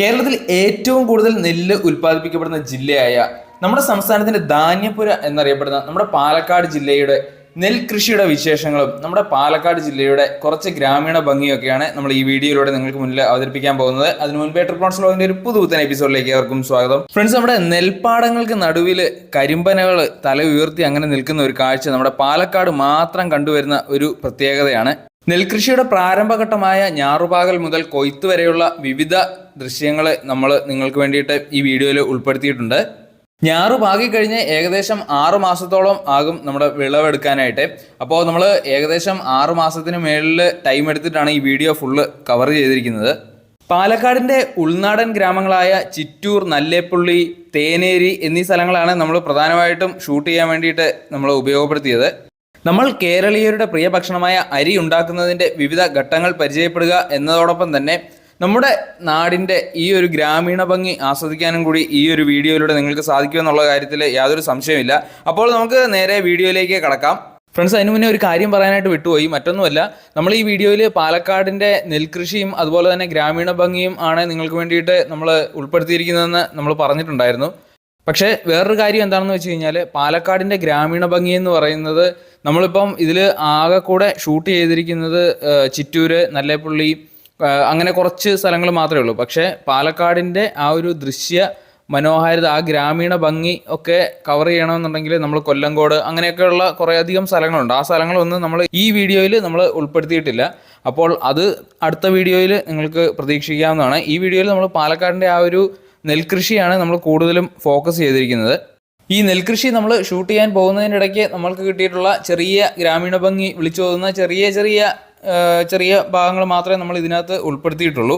കേരളത്തിൽ ഏറ്റവും കൂടുതൽ നെല്ല് ഉൽപ്പാദിപ്പിക്കപ്പെടുന്ന ജില്ലയായ നമ്മുടെ സംസ്ഥാനത്തിന്റെ ധാന്യപുര എന്നറിയപ്പെടുന്ന നമ്മുടെ പാലക്കാട് ജില്ലയുടെ നെൽകൃഷിയുടെ വിശേഷങ്ങളും നമ്മുടെ പാലക്കാട് ജില്ലയുടെ കുറച്ച് ഗ്രാമീണ ഭംഗിയൊക്കെയാണ് നമ്മൾ ഈ വീഡിയോയിലൂടെ നിങ്ങൾക്ക് മുന്നിൽ അവതരിപ്പിക്കാൻ പോകുന്നത്. അതിനു മുൻപേ ട്രിപ്പോൺസ് ലോകിന്റെ ഒരു പുതുപുത്തൻ എപ്പിസോഡിലേക്ക് ഏവർക്കും സ്വാഗതം. ഫ്രണ്ട്സ് നമ്മുടെ നെൽപ്പാടങ്ങൾക്ക് നടുവിൽ കരിമ്പനകൾ തല ഉയർത്തി അങ്ങനെ നിൽക്കുന്ന ഒരു കാഴ്ച നമ്മുടെ പാലക്കാട് മാത്രം കണ്ടുവരുന്ന ഒരു പ്രത്യേകതയാണ്. നെൽകൃഷിയുടെ പ്രാരംഭഘട്ടമായ ഞാറുപാകൽ മുതൽ കൊയ്ത്ത് വരെയുള്ള വിവിധ ദൃശ്യങ്ങൾ നമ്മൾ നിങ്ങൾക്ക് വേണ്ടിയിട്ട് ഈ വീഡിയോയിൽ ഉൾപ്പെടുത്തിയിട്ടുണ്ട്. ഞാറ് പാകി കഴിഞ്ഞ് ഏകദേശം ആറ് മാസത്തോളം ആകും നമ്മുടെ വിളവെടുക്കാനായിട്ട്. അപ്പോൾ നമ്മൾ ഏകദേശം ആറ് മാസത്തിന് മേളിൽ ടൈം എടുത്തിട്ടാണ് ഈ വീഡിയോ ഫുള്ള് കവർ ചെയ്തിരിക്കുന്നത്. പാലക്കാടിന്റെ ഉൾനാടൻ ഗ്രാമങ്ങളായ ചിറ്റൂർ നല്ലേപ്പുള്ളി തേനേരി എന്നീ സ്ഥലങ്ങളാണ് നമ്മൾ പ്രധാനമായിട്ടും ഷൂട്ട് ചെയ്യാൻ വേണ്ടിയിട്ട് നമ്മൾ ഉപയോഗപ്പെടുത്തിയത്. നമ്മൾ കേരളീയരുടെ പ്രിയ ഭക്ഷണമായ അരി ഉണ്ടാക്കുന്നതിന്റെ വിവിധ ഘട്ടങ്ങൾ പരിചയപ്പെടുക എന്നതോടൊപ്പം തന്നെ നമ്മുടെ നാടിന്റെ ഈ ഒരു ഗ്രാമീണ ഭംഗി ആസ്വദിക്കാനും കൂടി ഈ ഒരു വീഡിയോയിലൂടെ നിങ്ങൾക്ക് സാധിക്കുമെന്നുള്ള കാര്യത്തിൽ യാതൊരു സംശയമില്ല അപ്പോൾ നമുക്ക് നേരെ വീഡിയോയിലേക്ക് കടക്കാം. ഫ്രണ്ട്സ് അതിന് മുന്നേ ഒരു കാര്യം പറയാനായിട്ട് വിട്ടുപോയി. മറ്റൊന്നുമല്ല നമ്മൾ ഈ വീഡിയോയിൽ പാലക്കാടിന്റെ നെൽകൃഷിയും അതുപോലെ തന്നെ ഗ്രാമീണ ഭംഗിയും ആണ് നിങ്ങൾക്ക് വേണ്ടിയിട്ട് നമ്മൾ ഉൾപ്പെടുത്തിയിരിക്കുന്നതെന്ന് നമ്മൾ പറഞ്ഞിട്ടുണ്ടായിരുന്നു. പക്ഷേ വേറൊരു കാര്യം എന്താണെന്ന് വെച്ച് കഴിഞ്ഞാൽ പാലക്കാടിന്റെ ഗ്രാമീണ ഭംഗി എന്ന് പറയുന്നത് നമ്മളിപ്പം ഇതിൽ ആകെ കൂടെ ഷൂട്ട് ചെയ്തിരിക്കുന്നത് ചിറ്റൂര് നല്ലേപ്പള്ളി അങ്ങനെ കുറച്ച് സ്ഥലങ്ങൾ മാത്രമേ ഉള്ളൂ. പക്ഷേ പാലക്കാടിന്റെ ആ ഒരു ദൃശ്യ മനോഹാരിത ആ ഗ്രാമീണ ഭംഗി ഒക്കെ കവർ ചെയ്യണമെന്നുണ്ടെങ്കിൽ നമ്മൾ കൊല്ലങ്കോട് അങ്ങനെയൊക്കെയുള്ള കുറേയധികം സ്ഥലങ്ങളുണ്ട്. ആ സ്ഥലങ്ങളൊന്നും നമ്മൾ ഈ വീഡിയോയിൽ നമ്മൾ ഉൾപ്പെടുത്തിയിട്ടില്ല. അപ്പോൾ അത് അടുത്ത വീഡിയോയിൽ നിങ്ങൾക്ക് പ്രതീക്ഷിക്കാവുന്നതാണ്. ഈ വീഡിയോയിൽ നമ്മൾ പാലക്കാടിന്റെ ആ ഒരു നെൽകൃഷിയാണ് നമ്മൾ കൂടുതലും ഫോക്കസ് ചെയ്തിരിക്കുന്നത്. ഈ നെൽകൃഷി നമ്മൾ ഷൂട്ട് ചെയ്യാൻ പോകുന്നതിനിടയ്ക്ക് നമ്മൾക്ക് കിട്ടിയിട്ടുള്ള ചെറിയ ഗ്രാമീണ ഭംഗി വിളിച്ചു പോകുന്ന ചെറിയ ചെറിയ ചെറിയ ഭാഗങ്ങൾ മാത്രമേ നമ്മൾ ഇതിനകത്ത് ഉൾപ്പെടുത്തിയിട്ടുള്ളൂ.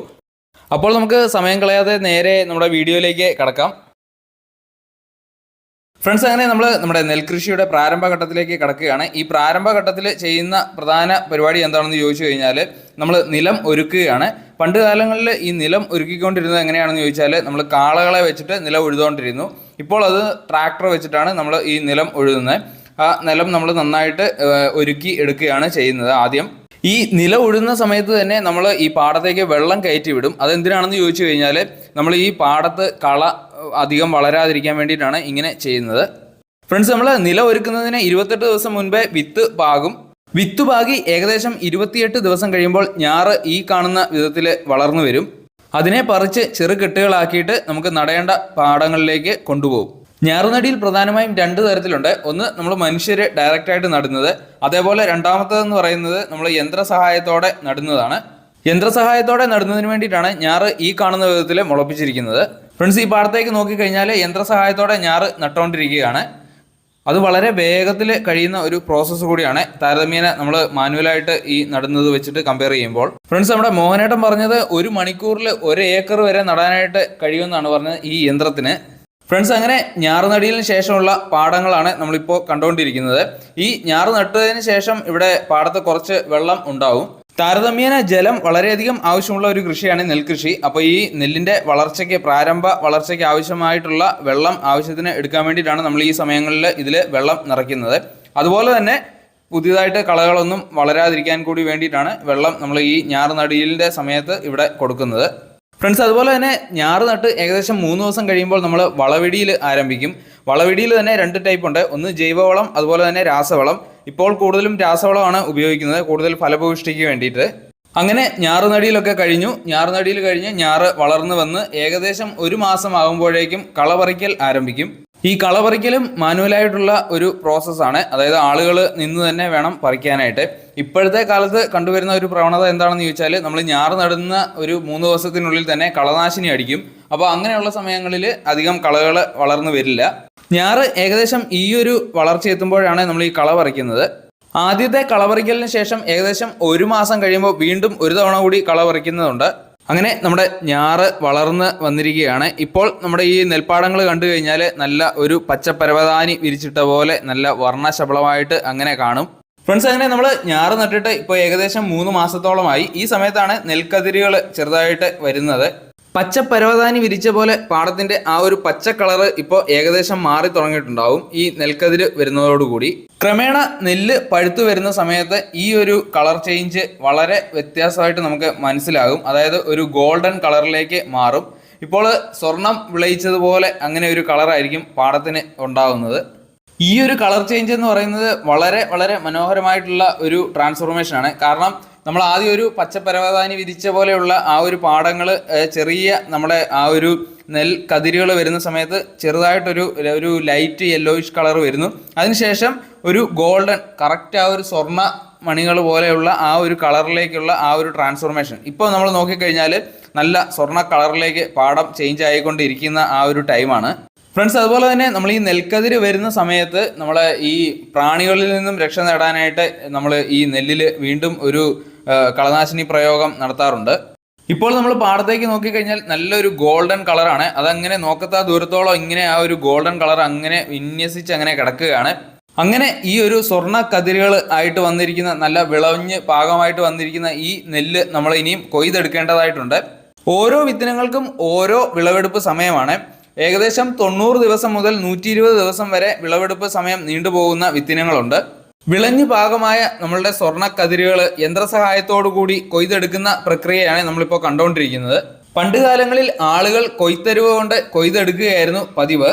അപ്പോൾ നമുക്ക് സമയം കളയാതെ നേരെ നമ്മുടെ വീഡിയോയിലേക്ക് കടക്കാം. ഫ്രണ്ട്സ് അങ്ങനെ നമ്മൾ നമ്മുടെ നെൽകൃഷിയുടെ പ്രാരംഭഘട്ടത്തിലേക്ക് കടക്കുകയാണ്. ഈ പ്രാരംഭഘട്ടത്തിൽ ചെയ്യുന്ന പ്രധാന പരിപാടി എന്താണെന്ന് ചോദിച്ചു കഴിഞ്ഞാൽ നമ്മൾ നിലം ഒരുക്കുകയാണ്. പണ്ട് കാലങ്ങളിൽ ഈ നിലം ഒരുക്കിക്കൊണ്ടിരുന്നത് എങ്ങനെയാണെന്ന് ചോദിച്ചാൽ നമ്മൾ കാളകളെ വെച്ചിട്ട് നിലം ഉഴുതുകൊണ്ടിരുന്നു. ഇപ്പോൾ അത് ട്രാക്ടർ വെച്ചിട്ടാണ് നമ്മൾ ഈ നിലം ഉഴുതുന്നത്. ആ നിലം നമ്മൾ നന്നായിട്ട് ഒരുക്കി എടുക്കുകയാണ് ചെയ്യുന്നത് ആദ്യം. ഈ നില ഉഴുന്ന സമയത്ത് തന്നെ നമ്മൾ ഈ പാടത്തേക്ക് വെള്ളം കയറ്റി വിടും അതെന്തിനാണെന്ന് ചോദിച്ചു കഴിഞ്ഞാൽ നമ്മൾ ഈ പാടത്ത് കള അധികം വളരാതിരിക്കാൻ വേണ്ടിയിട്ടാണ് ഇങ്ങനെ ചെയ്യുന്നത്. ഫ്രണ്ട്സ് നമ്മൾ നില ഒരുക്കുന്നതിന് ഇരുപത്തെട്ട് ദിവസം മുൻപേ വിത്ത് പാകും. വിത്ത് പാകി ഏകദേശം ഇരുപത്തിയെട്ട് ദിവസം കഴിയുമ്പോൾ ഞാറ് ഈ കാണുന്ന വിധത്തിൽ വളർന്നു വരും. അതിനെ പറിച്ച് ചെറു കെട്ടുകളാക്കിയിട്ട് നമുക്ക് നടേണ്ട പാടങ്ങളിലേക്ക് കൊണ്ടുപോകും. ഞാറുനടിയിൽ പ്രധാനമായും രണ്ട് തരത്തിലുണ്ട്. ഒന്ന് നമ്മൾ മനുഷ്യർ ഡയറക്റ്റായിട്ട് നടുന്നത്. അതേപോലെ രണ്ടാമത്തേതെന്ന് പറയുന്നത് നമ്മൾ യന്ത്ര സഹായത്തോടെ നടുന്നതാണ്. യന്ത്രസഹായത്തോടെ നടുന്നതിന് വേണ്ടിയിട്ടാണ് ഞാറ് ഈ കാണുന്ന വിധത്തിൽ മുളപ്പിച്ചിരിക്കുന്നത്. ഫ്രണ്ട്സ് ഈ പാടത്തേക്ക് നോക്കിക്കഴിഞ്ഞാൽ യന്ത്രസഹായത്തോടെ ഞാറ് നട്ടുകൊണ്ടിരിക്കുകയാണ് അത് വളരെ വേഗത്തിൽ കഴിയുന്ന ഒരു പ്രോസസ്സ് കൂടിയാണ്. താരതമ്യേന നമ്മൾ മാനുവലായിട്ട് ഈ നടുന്നത് വെച്ചിട്ട് കമ്പയർ ചെയ്യുമ്പോൾ. ഫ്രണ്ട്സ് നമ്മുടെ മോഹനേട്ടൻ പറഞ്ഞത് ഒരു മണിക്കൂറിൽ ഒരു ഏക്കർ വരെ നടാനായിട്ട് കഴിയുമെന്നാണ് പറഞ്ഞത് ഈ യന്ത്രത്തിന്. ഫ്രണ്ട്സ് അങ്ങനെ ഞാറ് നടിയലിന് ശേഷമുള്ള പാടങ്ങളാണ് നമ്മളിപ്പോൾ കണ്ടുകൊണ്ടിരിക്കുന്നത് ഈ ഞാറ് നട്ടതിന് ശേഷം ഇവിടെ പാടത്ത് കുറച്ച് വെള്ളം ഉണ്ടാവും. താരതമ്യേന ജലം വളരെയധികം ആവശ്യമുള്ള ഒരു കൃഷിയാണ് നെൽകൃഷി. അപ്പോൾ ഈ നെല്ലിന്റെ വളർച്ചയ്ക്ക് പ്രാരംഭ വളർച്ചയ്ക്ക് ആവശ്യമായിട്ടുള്ള വെള്ളം ആവശ്യത്തിന് എടുക്കാൻ വേണ്ടിയിട്ടാണ് നമ്മൾ ഈ സമയങ്ങളിൽ ഇതിൽ വെള്ളം നിറയ്ക്കുന്നത്. അതുപോലെ തന്നെ പുതിയതായിട്ട് കളകളൊന്നും വളരാതിരിക്കാൻ കൂടി വേണ്ടിയിട്ടാണ് വെള്ളം നമ്മൾ ഈ ഞാറ് നടിയിലിന്റെ സമയത്ത് ഇവിടെ കൊടുക്കുന്നത്. ഫ്രണ്ട്സ് അതുപോലെ തന്നെ ഞാറ് നട്ട് ഏകദേശം മൂന്ന് ദിവസം കഴിയുമ്പോൾ നമ്മൾ വളവിടിയിൽ ആരംഭിക്കും. വളവിടിയിൽ തന്നെ രണ്ട് ടൈപ്പ് ഉണ്ട്. ഒന്ന് ജൈവവളം അതുപോലെ തന്നെ രാസവളം. ഇപ്പോൾ കൂടുതലും രാസവളമാണ് ഉപയോഗിക്കുന്നത്. കൂടുതൽ ഫലഭൂഷ്ടിക്ക് വേണ്ടിയിട്ട്. അങ്ങനെ ഞാറുനടിയിലൊക്കെ കഴിഞ്ഞു. ഞാറുനടിയിൽ കഴിഞ്ഞ് ഞാറ് വളർന്നു വന്ന് ഏകദേശം ഒരു മാസം ആകുമ്പോഴേക്കും കളപറിക്കൽ ആരംഭിക്കും. ഈ കളപറിക്കലും മാനുവലായിട്ടുള്ള ഒരു പ്രോസസ്സാണ് അതായത് ആളുകൾ നിന്ന് തന്നെ വേണം പറിക്കാനായിട്ട്. ഇപ്പോഴത്തെ കാലത്ത് കണ്ടുവരുന്ന ഒരു പ്രവണത എന്താണെന്ന് ചോദിച്ചാൽ നമ്മൾ ഞാറ് നടുന്ന ഒരു മൂന്ന് ദിവസത്തിനുള്ളിൽ തന്നെ കളനാശിനി അടിക്കും. അപ്പോൾ അങ്ങനെയുള്ള സമയങ്ങളിൽ അധികം കളകൾ വളർന്നു വരില്ല. ഞാറ് ഏകദേശം ഈ ഒരു വളർച്ച എത്തുമ്പോഴാണ് നമ്മൾ ഈ കള പറിക്കുന്നത്. ആദ്യത്തെ കള പറിക്കലിന് ശേഷം ഏകദേശം ഒരു മാസം കഴിയുമ്പോൾ വീണ്ടും ഒരു തവണ കൂടി കള പറിക്കുന്നതുണ്ട്. അങ്ങനെ നമ്മുടെ ഞാറ് വളർന്ന് വന്നിരിക്കുകയാണ്. ഇപ്പോൾ നമ്മുടെ ഈ നെൽപ്പാടങ്ങൾ കണ്ടു കഴിഞ്ഞാൽ നല്ല ഒരു പച്ചപ്പരവതാനി വിരിച്ചിട്ട പോലെ നല്ല വർണശബളമായിട്ട് അങ്ങനെ കാണും. ഫ്രണ്ട്സ് അങ്ങനെ നമ്മൾ ഞാറ് നട്ടിട്ട് ഇപ്പോൾ ഏകദേശം മൂന്ന് മാസത്തോളമായി. ഈ സമയത്താണ് നെൽക്കതിരുകൾ ചെറുതായിട്ട് വരുന്നത്. പച്ച പരവതാനി വിരിച്ച പോലെ പാടത്തിന്റെ ആ ഒരു പച്ച കളറ് ഇപ്പോൾ ഏകദേശം മാറി തുടങ്ങിയിട്ടുണ്ടാവും ഈ നെൽക്കതിര് വരുന്നതോടുകൂടി. ക്രമേണ നെല്ല് പഴുത്തു വരുന്ന സമയത്ത് ഈ ഒരു കളർ ചേഞ്ച് വളരെ വ്യത്യാസമായിട്ട് നമുക്ക് മനസ്സിലാകും. അതായത് ഒരു ഗോൾഡൻ കളറിലേക്ക് മാറും. ഇപ്പോൾ സ്വർണം വിളയിച്ചതുപോലെ അങ്ങനെ ഒരു കളറായിരിക്കും പാടത്തിന് ഉണ്ടാകുന്നത് ഈ ഒരു കളർ ചേഞ്ച് എന്ന് പറയുന്നത് വളരെ വളരെ മനോഹരമായിട്ടുള്ള ഒരു ട്രാൻസ്ഫോർമേഷനാണ് കാരണം നമ്മൾ ആദ്യം ഒരു പച്ചപ്പരവതാനി വിധിച്ച പോലെയുള്ള ആ ഒരു പാടങ്ങൾ ചെറിയ നമ്മുടെ ആ ഒരു നെൽ കതിരുകൾ വരുന്ന സമയത്ത് ചെറുതായിട്ടൊരു ഒരു ലൈറ്റ് യെല്ലോയിഷ് കളർ വരുന്നു. അതിനുശേഷം ഒരു ഗോൾഡൻ കറക്റ്റ് ആ ഒരു സ്വർണ മണികൾ പോലെയുള്ള ആ ഒരു കളറിലേക്കുള്ള ആ ഒരു ട്രാൻസ്ഫോർമേഷൻ ഇപ്പോൾ നമ്മൾ നോക്കിക്കഴിഞ്ഞാൽ നല്ല സ്വർണ കളറിലേക്ക് പാടം ചേഞ്ച് ആയിക്കൊണ്ടിരിക്കുന്ന ആ ഒരു ടൈമാണ് ഫ്രണ്ട്സ് അതുപോലെ തന്നെ നമ്മൾ ഈ നെൽക്കതിര് വരുന്ന സമയത്ത് നമ്മളെ ഈ പ്രാണികളിൽ നിന്നും രക്ഷ നേടാനായിട്ട് നമ്മൾ ഈ നെല്ലിൽ വീണ്ടും ഒരു കളനാശിനി പ്രയോഗം നടത്താറുണ്ട്. ഇപ്പോൾ നമ്മൾ പാടത്തേക്ക് നോക്കിക്കഴിഞ്ഞാൽ നല്ലൊരു ഗോൾഡൻ കളറാണ്. അതങ്ങനെ നോക്കത്താ ദൂരത്തോളം ഇങ്ങനെ ആ ഒരു ഗോൾഡൻ കളർ അങ്ങനെ വിന്യസിച്ച് അങ്ങനെ കിടക്കുകയാണ്. അങ്ങനെ ഈ ഒരു സ്വർണ കതിരുകൾ ആയിട്ട് വന്നിരിക്കുന്ന നല്ല വിളഞ്ഞ് പാകമായിട്ട് വന്നിരിക്കുന്ന ഈ നെല്ല് നമ്മൾ ഇനിയും കൊയ്തെടുക്കേണ്ടതായിട്ടുണ്ട്. ഓരോ വിത്തിനങ്ങൾക്കും ഓരോ വിളവെടുപ്പ് സമയമാണ്. ഏകദേശം തൊണ്ണൂറ് ദിവസം മുതൽ നൂറ്റി ദിവസം വരെ വിളവെടുപ്പ് സമയം നീണ്ടുപോകുന്ന വിത്തിനങ്ങളുണ്ട്. വിളഞ്ഞു പാകമായ നമ്മളുടെ സ്വർണ കതിരുകൾ യന്ത്രസഹായത്തോടു കൂടി കൊയ്തെടുക്കുന്ന പ്രക്രിയയാണ് നമ്മളിപ്പോൾ കണ്ടുകൊണ്ടിരിക്കുന്നത് പണ്ട് കാലങ്ങളിൽ ആളുകൾ കൊയ്ത്തരുവ കൊണ്ട് കൊയ്തെടുക്കുകയായിരുന്നു പതിവ്.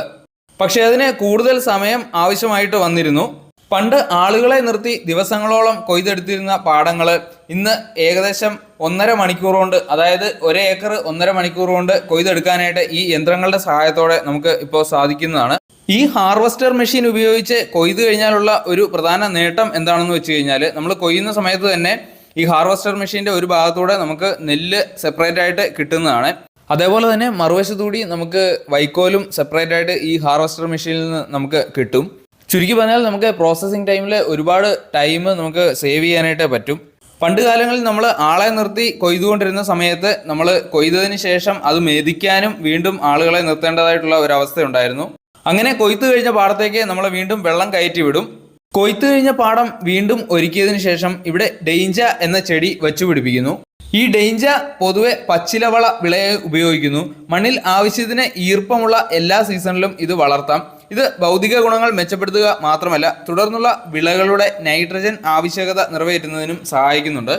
പക്ഷേ അതിന് കൂടുതൽ സമയം ആവശ്യമായിട്ട് വന്നിരുന്നു. പണ്ട് ആളുകളെ നിർത്തി ദിവസങ്ങളോളം കൊയ്തെടുത്തിരുന്ന പാടങ്ങൾ ഇന്ന് ഏകദേശം ഒന്നര മണിക്കൂർ കൊണ്ട് അതായത് ഒരു ഏക്കർ ഒന്നര മണിക്കൂർ കൊണ്ട് കൊയ്തെടുക്കാനായിട്ട് ഈ യന്ത്രങ്ങളുടെ സഹായത്തോടെ നമുക്ക് ഇപ്പോൾ സാധിക്കുന്നതാണ്. ഈ ഹാർവെസ്റ്റർ മെഷീൻ ഉപയോഗിച്ച് കൊയ്ത് കഴിഞ്ഞാലുള്ള ഒരു പ്രധാന നേട്ടം എന്താണെന്ന് വെച്ച് കഴിഞ്ഞാൽ നമ്മൾ കൊയ്യുന്ന സമയത്ത് തന്നെ ഈ ഹാർവെസ്റ്റർ മെഷീന്റെ ഒരു ഭാഗത്തൂടെ നമുക്ക് നെല്ല് സെപ്പറേറ്റ് ആയിട്ട് കിട്ടുന്നതാണ്. അതേപോലെ തന്നെ മറുവശത്തുകൂടി നമുക്ക് വൈക്കോലും സെപ്പറേറ്റ് ആയിട്ട് ഈ ഹാർവെസ്റ്റർ മെഷീനിൽ നിന്ന് നമുക്ക് കിട്ടും. ചുരുക്കി പറഞ്ഞാൽ നമുക്ക് പ്രോസസ്സിംഗ് ടൈമിൽ ഒരുപാട് ടൈം നമുക്ക് സേവ് ചെയ്യാനായിട്ട് പറ്റും. പണ്ട് കാലങ്ങളിൽ നമ്മൾ ആളെ നിർത്തി കൊയ്തുകൊണ്ടിരുന്ന സമയത്ത് നമ്മൾ കൊയ്തതിന് ശേഷം അത് മേദിക്കാനും വീണ്ടും ആളുകളെ നിർത്തേണ്ടതായിട്ടുള്ള ഒരു അവസ്ഥയുണ്ടായിരുന്നു അങ്ങനെ കൊയ്ത്ത് കഴിഞ്ഞ പാടത്തേക്ക് നമ്മൾ വീണ്ടും വെള്ളം കയറ്റി വിടും കൊയ്ത്ത് കഴിഞ്ഞ പാടം വീണ്ടും ഒരുക്കിയതിനു ശേഷം ഇവിടെ ഡെയിഞ്ച എന്ന ചെടി വെച്ചു പിടിപ്പിക്കുന്നു ഈ ഡെയിഞ്ച പൊതുവെ പച്ചിലവള വിളയായി ഉപയോഗിക്കുന്നു. മണ്ണിൽ ആവശ്യത്തിന് ഈർപ്പമുള്ള എല്ലാ സീസണിലും ഇത് വളർത്താം. ഇത് ഭൗതിക ഗുണങ്ങൾ മെച്ചപ്പെടുത്തുക മാത്രമല്ല തുടർന്നുള്ള വിളകളുടെ നൈട്രജൻ ആവശ്യകത നിറവേറ്റുന്നതിനും സഹായിക്കുന്നുണ്ട്.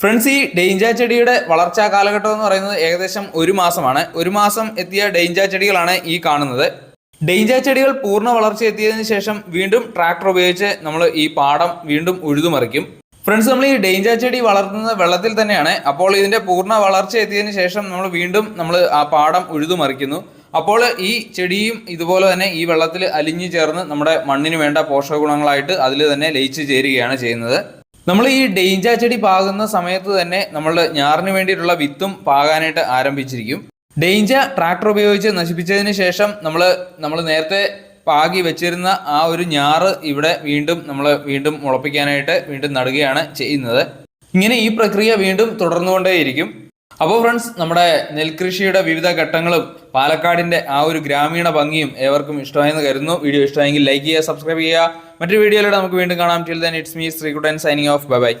ഫ്രണ്ട്സ് ഈ ഡെയിഞ്ച ചെടിയുടെ വളർച്ചാ കാലഘട്ടം എന്ന് പറയുന്നത് ഏകദേശം ഒരു മാസമാണ്. ഒരു മാസം എത്തിയ ഡെയിഞ്ച ചെടികളാണ് ഈ കാണുന്നത്. ഡെയിഞ്ച ചെടികൾ പൂർണ വളർച്ച എത്തിയതിനു ശേഷം വീണ്ടും ട്രാക്ടർ ഉപയോഗിച്ച് നമ്മൾ ഈ പാടം വീണ്ടും ഉഴുതുമറിക്കും. ഫ്രണ്ട്സ് നമ്മൾ ഈ ഡേഞ്ചർ ചെടി വളർത്തുന്നത് വെള്ളത്തിൽ തന്നെയാണ്. അപ്പോൾ ഇതിന്റെ പൂർണ വളർച്ച എത്തിയതിനു ശേഷം നമ്മൾ വീണ്ടും നമ്മൾ ആ പാടം ഉഴുതുമറിക്കുന്നു. അപ്പോൾ ഈ ചെടിയും ഇതുപോലെ തന്നെ ഈ വെള്ളത്തിൽ അലിഞ്ഞു ചേർന്ന് നമ്മുടെ മണ്ണിന് വേണ്ട പോഷക ഗുണങ്ങളായിട്ട് അതിൽ തന്നെ ലയിച്ചു ചേരുകയാണ് ചെയ്യുന്നത്. നമ്മൾ ഈ ഡെയിഞ്ച ചെടി പാകുന്ന സമയത്ത് തന്നെ നമ്മൾ ഞാറിന് വേണ്ടിയിട്ടുള്ള വിത്തും പാകാനായിട്ട് ആരംഭിച്ചിരിക്കും. ഡെയിഞ്ച ട്രാക്ടർ ഉപയോഗിച്ച് നശിപ്പിച്ചതിന് ശേഷം നമ്മൾ നമ്മൾ നേരത്തെ പാകി വെച്ചിരുന്ന ആ ഒരു ഞാറ് ഇവിടെ വീണ്ടും നമ്മൾ വീണ്ടും മുളപ്പിക്കാനായിട്ട് വീണ്ടും നടുകയാണ് ചെയ്യുന്നത്. ഇങ്ങനെ ഈ പ്രക്രിയ വീണ്ടും തുടർന്നുകൊണ്ടേയിരിക്കും. അപ്പോൾ ഫ്രണ്ട്സ് നമ്മുടെ നെൽകൃഷിയുടെ വിവിധ ഘട്ടങ്ങളും പാലക്കാടിന്റെ ആ ഒരു ഗ്രാമീണ ഭംഗിയും ഏവർക്കും ഇഷ്ടമായെന്ന് കരുതുന്നു. വീഡിയോ ഇഷ്ടമായെങ്കിൽ ലൈക്ക് ചെയ്യുക സബ്സ്ക്രൈബ് ചെയ്യുക. മറ്റൊരു വീഡിയോയിലൂടെ നമുക്ക് വീണ്ടും കാണാം. Till then it's me Sreekuttan signing off bye bye